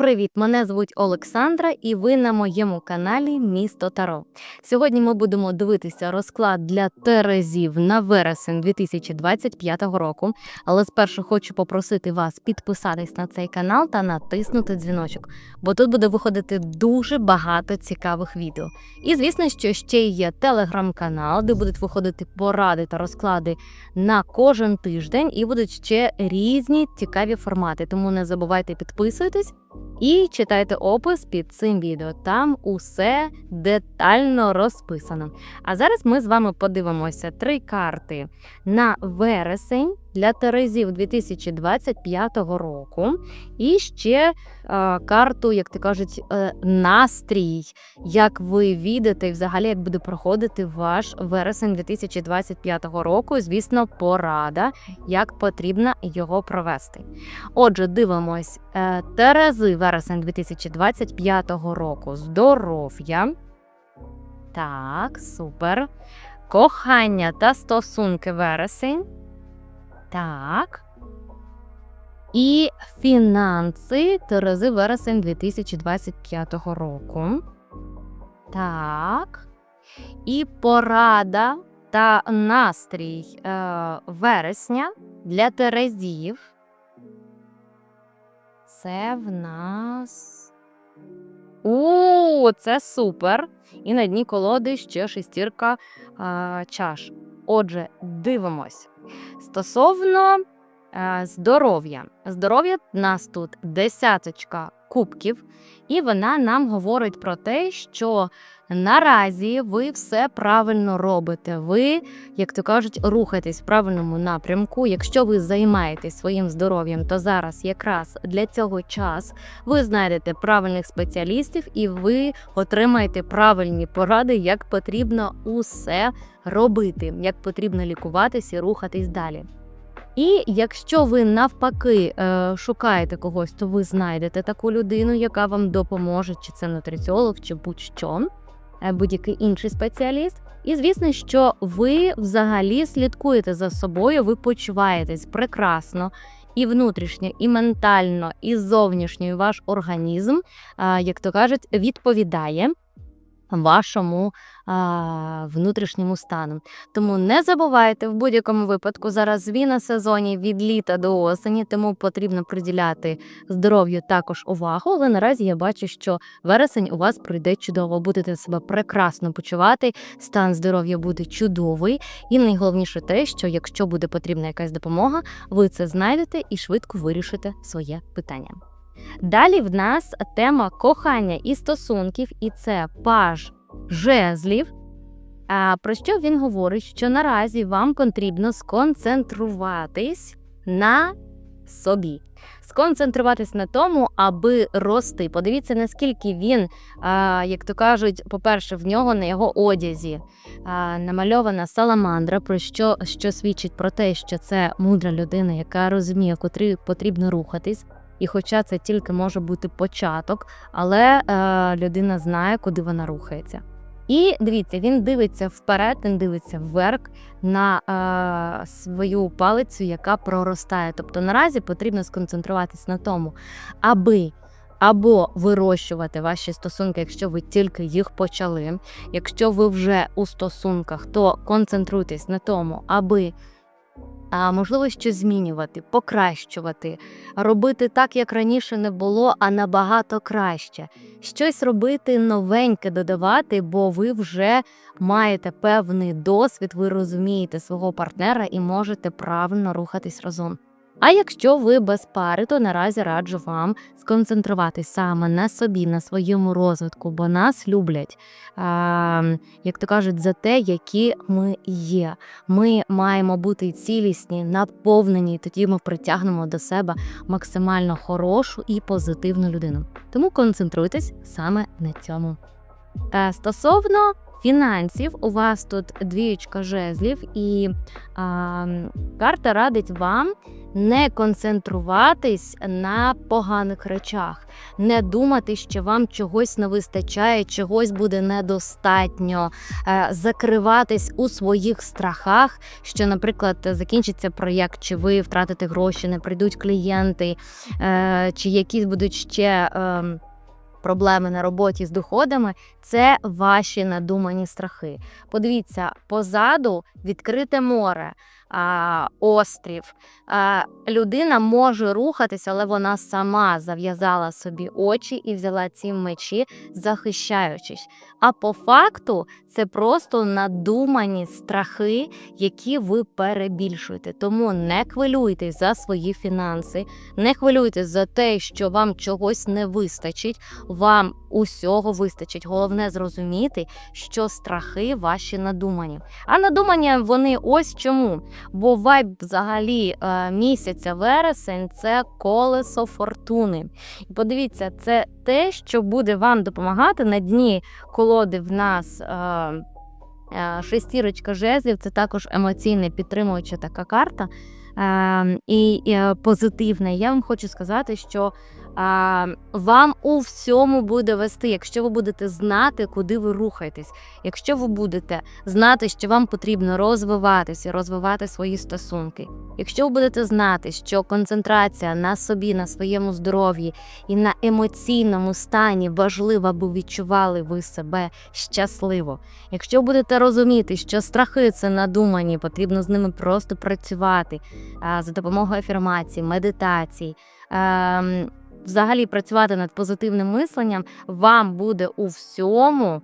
Привіт! Мене звуть Олександра, і ви на моєму каналі Місто Таро. Сьогодні ми будемо дивитися розклад для Терезів на вересень 2025 року. Але спершу хочу попросити вас підписатись на цей канал та натиснути дзвіночок, бо тут буде виходити дуже багато цікавих відео. І звісно, що ще є телеграм-канал, де будуть виходити поради та розклади на кожен тиждень, і будуть ще різні цікаві формати. Тому не забувайте підписуйтесь. І читайте опис під цим відео. Там усе детально розписано. А зараз ми з вами подивимося три карти на вересень для Терезів 2025 року. І ще е, карту, як ти кажуть, е, настрій, як ви відете, і взагалі як буде проходити ваш вересень 2025 року. І, звісно, порада, як потрібно його провести. Отже, дивимось е, Терези вересень 2025 року. Здоров'я. Так, супер. Кохання та стосунки вересень. Так. І фінанси Терези вересень 2025 року. Так. І порада та настрій е, вересня для Терезів. Це в нас. У, це супер! І на дні колоди ще шестірка а, чаш. Отже, дивимось. Стосовно а, здоров'я. Здоров'я нас тут десяточка кубків, і вона нам говорить про те, що наразі ви все правильно робите. Ви, як то кажуть, рухаєтесь в правильному напрямку. Якщо ви займаєтесь своїм здоров'ям, то зараз якраз для цього час ви знайдете правильних спеціалістів і ви отримаєте правильні поради, як потрібно усе робити, як потрібно лікуватись і рухатись далі. І якщо ви навпаки е, шукаєте когось, то ви знайдете таку людину, яка вам допоможе, чи це нутриціолог, чи будь-що, е, будь-який інший спеціаліст. І звісно, що ви взагалі слідкуєте за собою, ви почуваєтесь прекрасно. І внутрішньо, і ментально, і зовнішньо і ваш організм, е, як то кажуть, відповідає вашому а, внутрішньому стану. Тому не забувайте в будь-якому випадку зараз ви на сезоні від літа до осені, тому потрібно приділяти здоров'ю також увагу. Але наразі я бачу, що вересень у вас пройде чудово. Будете себе прекрасно почувати, стан здоров'я буде чудовий. І найголовніше те, що якщо буде потрібна якась допомога, ви це знайдете і швидко вирішите своє питання. Далі в нас тема кохання і стосунків, і це паж жезлів. А про що він говорить? Що наразі вам потрібно сконцентруватись на собі. Сконцентруватись на тому, аби рости. Подивіться, наскільки він, як то кажуть, по-перше, в нього на його одязі намальована саламандра, про що, що свідчить про те, що це мудра людина, яка розуміє, котрі потрібно рухатись. І хоча це тільки може бути початок, але е, людина знає, куди вона рухається. І дивіться, він дивиться вперед, він дивиться вверх на е, свою палицю, яка проростає. Тобто наразі потрібно сконцентруватись на тому, аби або вирощувати ваші стосунки, якщо ви тільки їх почали. Якщо ви вже у стосунках, то концентруйтесь на тому, аби можливо щось змінювати, покращувати, робити так, як раніше не було, а набагато краще. Щось робити новеньке додавати, бо ви вже маєте певний досвід, ви розумієте свого партнера і можете правильно рухатись разом. А якщо ви без пари, то наразі раджу вам сконцентруватись саме на собі, на своєму розвитку, бо нас люблять, як то кажуть, за те, які ми є. Ми маємо бути цілісні, наповнені, і тоді ми притягнемо до себе максимально хорошу і позитивну людину. Тому концентруйтесь саме на цьому. Стосовно фінансів. У вас тут двієчка жезлів, і а, карта радить вам не концентруватись на поганих речах, не думати, що вам чогось не вистачає, чогось буде недостатньо, е, закриватись у своїх страхах, що, наприклад, закінчиться проєкт, чи ви втратите гроші, не прийдуть клієнти, е, чи якісь будуть ще. Ем, Проблеми на роботі з доходами це ваші надумані страхи. Подивіться, позаду відкрите море, острів. Людина може рухатися, але вона сама зав'язала собі очі і взяла ці мечі, захищаючись. А по факту це просто надумані страхи, які ви перебільшуєте. Тому не хвилюйтесь за свої фінанси, не хвилюйтесь за те, що вам чогось не вистачить. Вам усього вистачить. Головне зрозуміти, що страхи ваші надумані. А надумані вони ось чому. Бо вайб взагалі е, місяця вересень це колесо фортуни. І подивіться, це те, що буде вам допомагати на дні колоди в нас. Е, е, Шестірочка жезлів це також емоційна підтримуюча така карта е, і, позитивна. Я вам хочу сказати, що вам у всьому буде вести, якщо ви будете знати, куди ви рухаєтесь, якщо ви будете знати, що вам потрібно розвиватися, розвивати свої стосунки. Якщо ви будете знати, що концентрація на собі, на своєму здоров'ї і на емоційному стані важлива, бо відчували ви себе щасливо. Якщо будете розуміти, що страхи це надумані, потрібно з ними просто працювати за допомогою афірмацій, медитацій. Взагалі працювати над позитивним мисленням, вам буде у всьому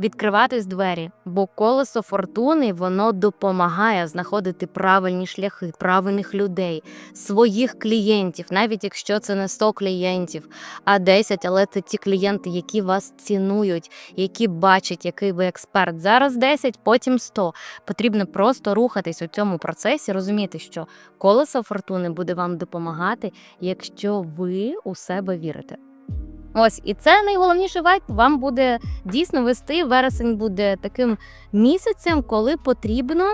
відкриватись двері, бо колесо фортуни воно допомагає знаходити правильні шляхи, правильних людей, своїх клієнтів, навіть якщо це не 100 клієнтів, а 10, але це ті клієнти, які вас цінують, які бачать, який ви експерт. Зараз 10, потім 100. Потрібно просто рухатись у цьому процесі, розуміти, що колесо фортуни буде вам допомагати, якщо ви у себе вірите. Ось, і це найголовніший вайб вам буде дійсно вести. Вересень буде таким місяцем, коли потрібно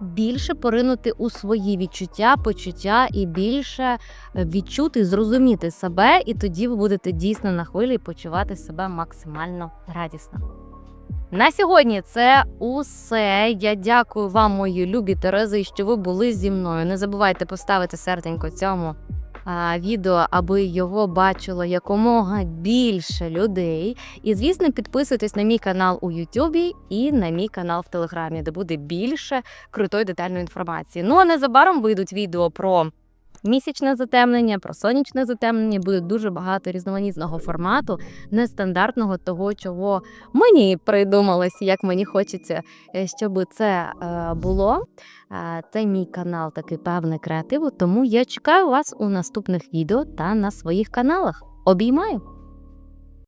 більше поринути у свої відчуття, почуття і більше відчути, зрозуміти себе, і тоді ви будете дійсно на хвилі почувати себе максимально радісно. На сьогодні це усе. Я дякую вам, мої любі Терези, що ви були зі мною. Не забувайте поставити серденько цьому відео, аби його бачило якомога більше людей. І, звісно, підписуйтесь на мій канал у Ютубі і на мій канал в Телеграмі, де буде більше крутої детальної інформації. Ну а незабаром вийдуть відео про. Місячне затемнення, про сонячне затемнення буде дуже багато різноманітного формату, нестандартного того, чого мені придумалось, як мені хочеться, е, щоб це е, було. Е, Це мій канал такий певний креативу. Тому я чекаю вас у наступних відео та на своїх каналах. Обіймаю!